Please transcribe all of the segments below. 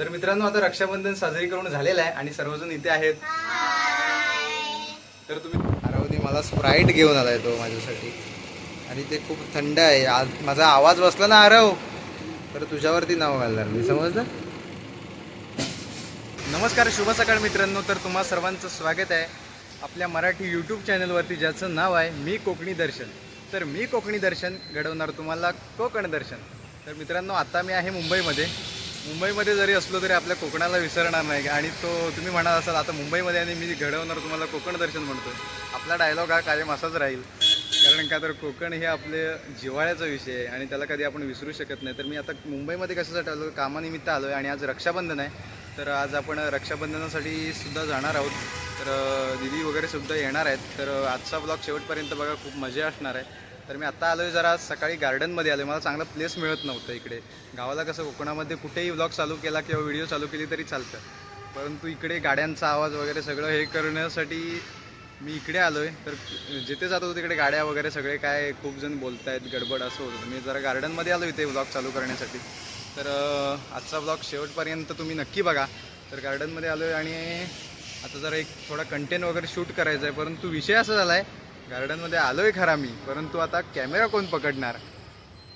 तर मित्रांनो आता रक्षाबंधन साजरी करून झालेलं आहे आणि सर्वजण इथे आहेत. तर तुम्ही अरावधी मला स्प्राईट घेऊन आलाय तो माझ्यासाठी. आणि ते खूप थंड आहे. आज माझा आवाज बसला ना आरव तर तुझ्यावरती नाव घालणार मी समजलं? नमस्कार शुभ सकाळ मित्रांनो. तर तुम्हा सर्वांचं स्वागत आहे आपल्या मराठी यूट्यूब चॅनलवरती ज्याचं नाव आहे मी कोकणी दर्शन. तर मी कोकणी दर्शन घडवणार तुम्हाला कोकण दर्शन. तर मित्रांनो आता मी आहे मुंबईमध्ये. मुंबईमध्ये जरी असलो तरी आपल्या कोकणाला विसरणार नाही. आणि तो तुम्ही म्हणत असाल आता मुंबईमध्ये आणि मी घडवणार तुम्हाला कोकण दर्शन म्हणतो आपला डायलॉग हा कायम असाच राहील. कारण का तर कोकण हे आपले जिव्हाळ्याचा विषय आहे आणि त्याला कधी आपण विसरू शकत नाही. तर मी आता मुंबईमध्ये कशासाठी आलो? कामानिमित्त आलो आहे आणि आज रक्षाबंधन आहे. तर आज आपण रक्षाबंधनासाठी सुद्धा जाणार आहोत. तर दिदी वगैरे सुद्धा येणार आहेत. तर आजचा ब्लॉग शेवटपर्यंत बघा खूप मजा असणार आहे. तर मी आत्ता आलो आहे जरा सकाळी गार्डनमध्ये आलो मला चांगला प्लेस मिळत नव्हतं इकडे. गावाला कसं कोकणामध्ये कुठेही ब्लॉग चालू केला किंवा व्हिडिओ चालू केली तरी चालतं. परंतु इकडे गाड्यांचा आवाज वगैरे सगळं हे करण्यासाठी मी इकडे आलो आहे तर जिथे जात होतो तिकडे गाड्या वगैरे सगळे काय खूप जण बोलत आहेत गडबड असं होतं. मी जरा गार्डनमध्ये आलो इथे ब्लॉग चालू करण्यासाठी. तर आजचा ब्लॉग शेवटपर्यंत तुम्ही नक्की बघा. तर गार्डनमध्ये आलो आहे आणि आता जरा एक थोडा कंटेंट वगैरे शूट करायचा आहे परंतु विषय असा झाला आहे गार्डनमध्ये आलो आहे खरा मी परंतु आता कॅमेरा कोण पकडणार?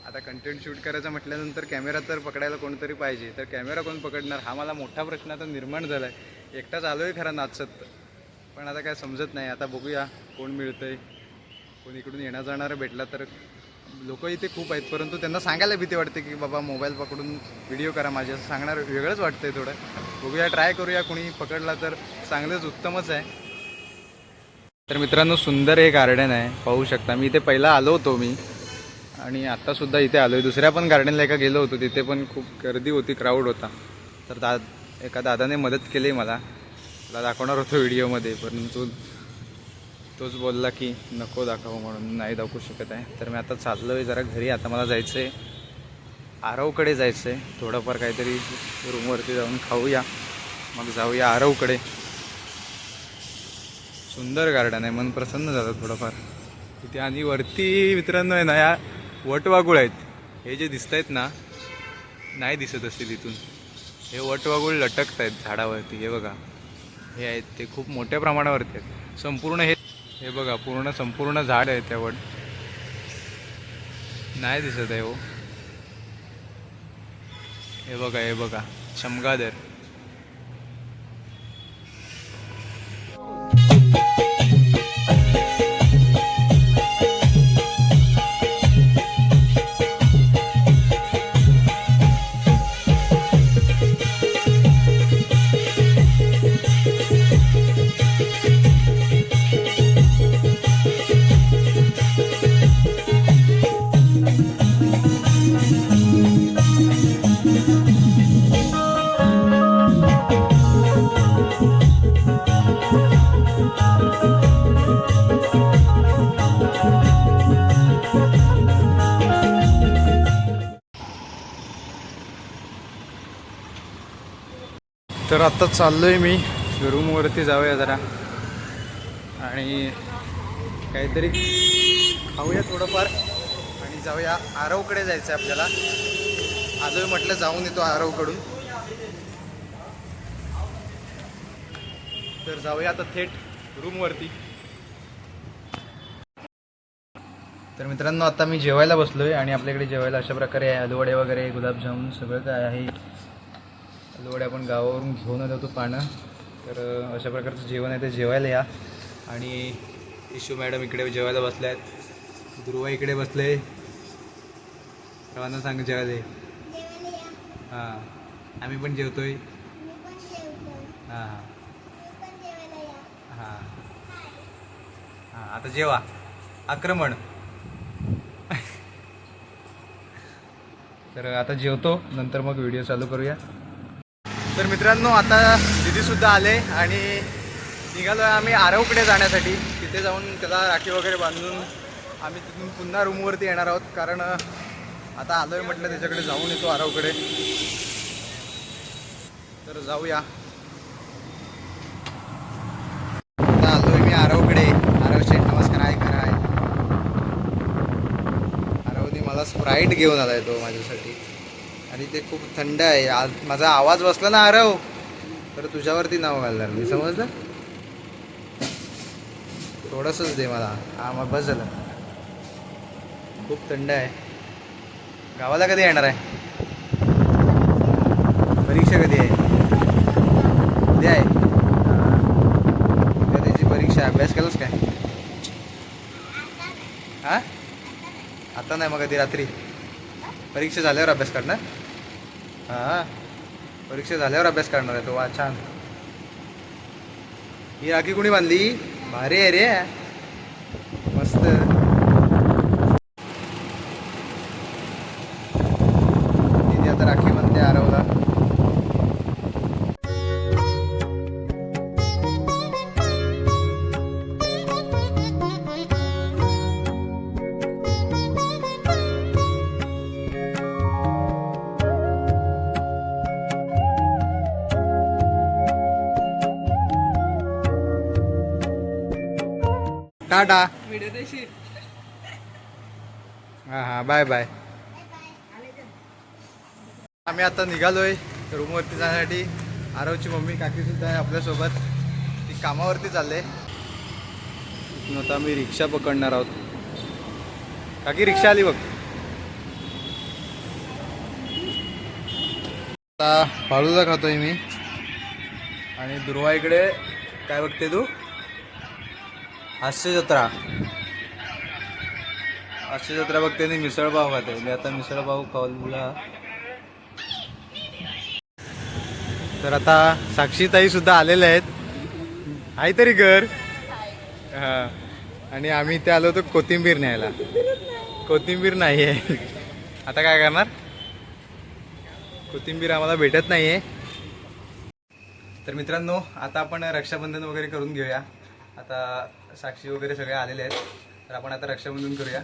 आता कंटेंट शूट करायचं म्हटल्यानंतर कॅमेरा तर पकडायला कोणतरी पाहिजे तर कॅमेरा कोण पकडणार? हा मला मोठा प्रश्न आता निर्माण झाला आहे एकटाच आलो आहे खरा नाचत. पण आता काय समजत नाही. आता बघूया कोण मिळतंय कोण इकडून येणार जाणारं भेटला तर. लोक इथे खूप आहेत परंतु त्यांना सांगायला भीती वाटते की बाबा मोबाईल पकडून व्हिडिओ करा माझे. असं सांगणार वेगळंच वाटतंय थोडं. बघूया ट्राय करूया कोणी पकडला तर. चांगलंच उत्तमच आहे. तर मित्रांनो सुंदर हे गार्डन आहे. पाहू शकता. मी इथे पहिला आलो होतो मी. आणि आत्तासुद्धा इथे आलो आहे दुसऱ्या पण गार्डनला एका गेलो होतो. तिथे पण खूप गर्दी होती क्राऊड होता. तर दा एका दादाने मदत केली मला. त्याला दाखवणार होतो व्हिडिओमध्ये परंतु तोच बोलला की नको दाखवू म्हणून नाही दाखवू शकत आहे. तर मी आता चाललो आहे जरा घरी. आता मला जायचं आहे आरवकडे जायचं आहे थोडंफार काहीतरी रूमवरती जाऊन खाऊया. मग जाऊया आरवकडे. सुंदर गार्डन आहे. मन प्रसन्न झालं थोडंफार. तिथे आणि वरती मित्रांनो आहे ना या वटवागुळ आहेत. हे जे दिसत आहेत ना नाही दिसत असते तिथून हे वटवागुळ लटकत आहेत झाडावरती. हे बघा. हे आहेत. ते खूप मोठ्या प्रमाणावरती आहेत. संपूर्ण हे हे बघा पूर्ण संपूर्ण झाड आहे त्या वट. नाही दिसत आहे हो. हे बघा हे बघा. चमगादर आत्ता आता चाललोय मी. रूमवरती जाऊया जरा. आणि काहीतरी खाऊया थोडंफार आणि जाऊया आरवकडे जायचं आहे आपल्याला. आलोय म्हटलं जाऊन येतो आरवकडून. तर जाऊया आता थेट रूमवरती तर मित्रांनो आता मी जेवायला बसलोय आणि आपल्याकडे जेवायला अशा प्रकारे आहे. आलूवडे वगैरे गुलाबजामुन सगळं काय आहे. आलूवडे आपण गावावरून घेऊन आलो होतो पानं. तर अशा प्रकारचं जेवण आहे ते जेवायला या. आणि इशू मॅडम इकडे जेवायला बसल्या आहेत ध्रुवा इकडे बसले. सर्वांना सांग जेवायला. हां. आम्ही पण जेवतोय. हां हां. हां. हां आता जेवा. आक्रमण. तर आता जेवतो. नंतर मग व्हिडिओ चालू करूया. तर मित्रांनो आता दिदीसुद्धा आले आणि निघालो आहे आम्ही आरवकडे जाण्यासाठी. तिथे जाऊन त्याला राखी वगैरे बांधून आम्ही तिथून पुन्हा रूमवरती येणार आहोत. कारण आता आता आलोय म्हटलं त्याच्याकडे जाऊन येतो आरवकडे. तर जाऊया. आता आलोय मी आरवकडे. आरव शेठ नमस्कार. आहे खरं आहे आरवने मला स्प्राईट घेऊन आलाय तो माझ्यासाठी. आणि ते खूप थंड आहे. आज माझा आवाज बसला ना आरव तर तुझ्यावरती नाव घालणार मी समजलं? थोडंसंच दे मला. हा मग बस झालं. खूप थंड आहे. गावाला कधी येणार आहे? परीक्षा कधी आहे? उद्या आहे. कधीची उद्या त्याची परीक्षा. अभ्यास केलास काय? हा? आता नाही मग कधी रात्री. परीक्षा झाल्यावर अभ्यास करणार? हा. परीक्षा झाल्यावर अभ्यास करणार आहे तो. वा छान. ही राखी कुणी बांधली? भारी आहे रे. टाटा. हा हा बाय बाय आम्ही आता निघालोय रूमवरती जाण्यासाठी. आरवची मम्मी काकी सुद्धा आहे आपल्यासोबत. ती कामावरती चालले. इथून आता आम्ही रिक्षा पकडणार आहोत. काकी रिक्षा आली बघ. आता फालुदा खातोय मी. आणि दुर्वा इकडे काय बघते तू? हास्य जत्रा हास्य जत्रा बघते आणि मिसळपाव खाते. मी आता मिसळपाव खाऊला. तर आता साक्षीताई सुद्धा आलेल्या आहेत. आहे तरी घर हा. आणि आम्ही इथे आलो होतो कोथिंबीर न्यायला. कोथिंबीर नाही आहे आता काय करणार? कोथिंबीर आम्हाला भेटत नाही आहे तर मित्रांनो आता आपण रक्षाबंधन वगैरे करून घेऊया. आता साक्षी वगैरे सगळे आलेले आहेत. तर आपण आता रक्षाबंधन करूया.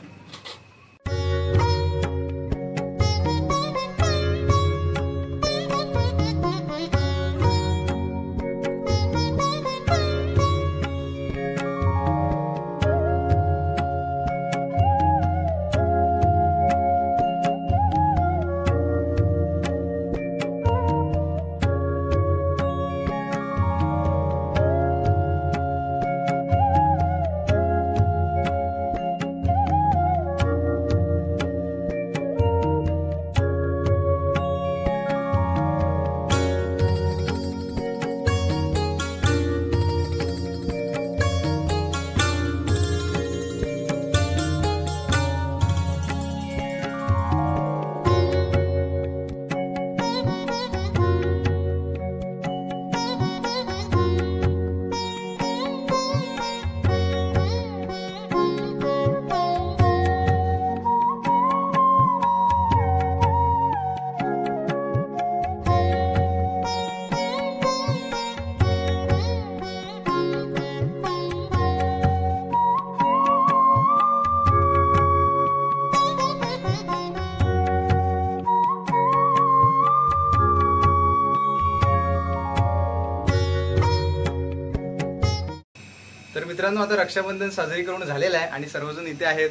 मित्रांनो आता रक्षाबंधन साजरी करून झालेलं आहे आणि सर्वजण इथे आहेत.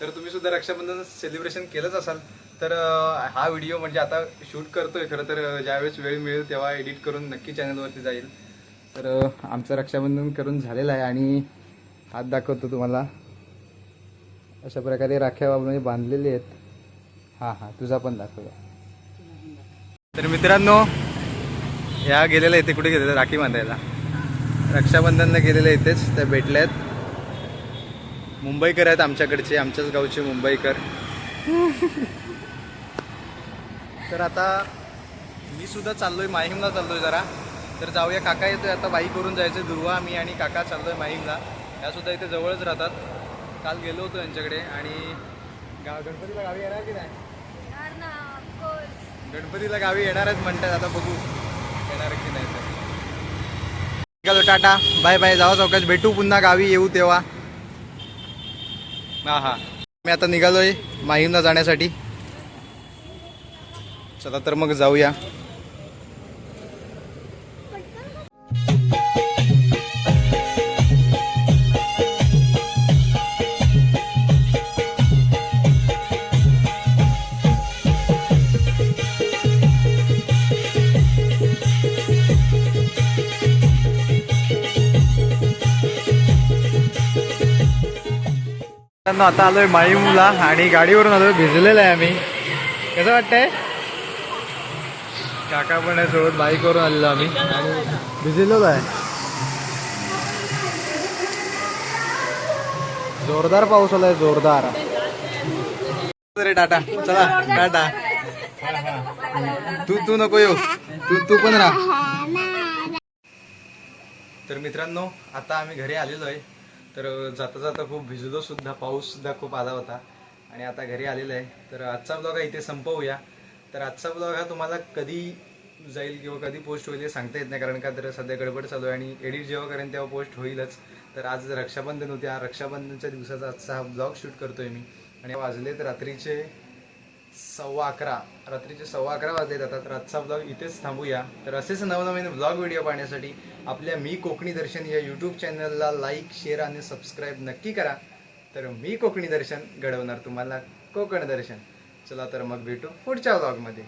तर तुम्ही सुद्धा रक्षाबंधन सेलिब्रेशन केलंच असाल. तर हा व्हिडिओ म्हणजे आता शूट करतोय खरं तर ज्यावेळेस वेळ मिळेल तेव्हा एडिट करून नक्की चॅनलवरती जाईल. तर आमचं रक्षाबंधन करून झालेलं आहे आणि हात दाखवतो तुम्हाला. अशा प्रकारे राख्या बाबूने बांधलेले आहेत. हां हां तुझा पण दाखवूया तर मित्रांनो या गेलेल्या इथे कुठे गेलेल्या राखी बांधायला. रक्षाबंधनला गेलेल्या इथेच त्या भेटल्या आहेत. मुंबईकर आहेत आमच्याकडचे आमच्याच गावचे मुंबईकर. तर आता मी सुद्धा चाललोय माहीमला चाललोय जरा. तर जाऊया काका येतोय आता बाईकवरून जायचं दुर्वा मी आणि काका चाललोय माहीमला. त्या सुद्धा इथे जवळच राहतात. काल गेलो होतो यांच्याकडे आणि गाव गणपतीला गावी येणार की नाही? गणपतीला गावी येणार आहेत म्हणतात आता बघू. निघालो टाटा. Bye bye. जावा चौकाश भेटू पुन्हा गावी. येऊ तेव्हा. हा हा. मी आता निघालोय माहीमला जाण्यासाठी. चला तर मग जाऊया. आता आलोय माईमूला आणि गाडीवरून आलोय भिजलेलं आहे आम्ही. कसं वाटतंय? काका पण आहे सोबत बाईकवरून आलेलो आम्ही. आणि भिजलेलो आहे. जोरदार पाऊस आलाय जोरदार. रे टाटा चला टाटा. तू तू नको येऊ. तू तू पण राहा. तर मित्रांनो आता आम्ही घरी आलेलो आहे. तर जाता जाता खूप भिजलो सुद्धा पाऊस सुद्धा खूप आला होता. आणि आता घरी आलेलं आहे. तर आजचा ब्लॉग इथे संपवूया. तर आजचा ब्लॉग हा तुम्हाला कधी जाईल किंवा कधी पोस्ट होईल हे सांगता येत नाही कारण का तर सध्या गडबड चालू आहे आणि एडिट जेव्हा करेन तेव्हा पोस्ट होईलच. तर आज रक्षाबंधन होते हा रक्षाबंधनच्या दिवसाचा आजचा हा ब्लॉग शूट करतोय मी. आणि वाजलेत रात्रीचे सव्वा अकरा. रात्रीचे सव्वा अकरा वाजले जातात. रातचा ब्लॉग इथेच थांबूया. तर असेच नवनवीन ब्लॉग व्हिडिओ पाहण्यासाठी आपल्या मी कोकणी दर्शन या यूट्यूब चॅनलला लाईक शेअर आणि सबस्क्राईब नक्की करा. तर मी कोकणी दर्शन घडवणार तुम्हाला कोकण दर्शन. चला तर मग भेटू पुढच्या ब्लॉगमध्ये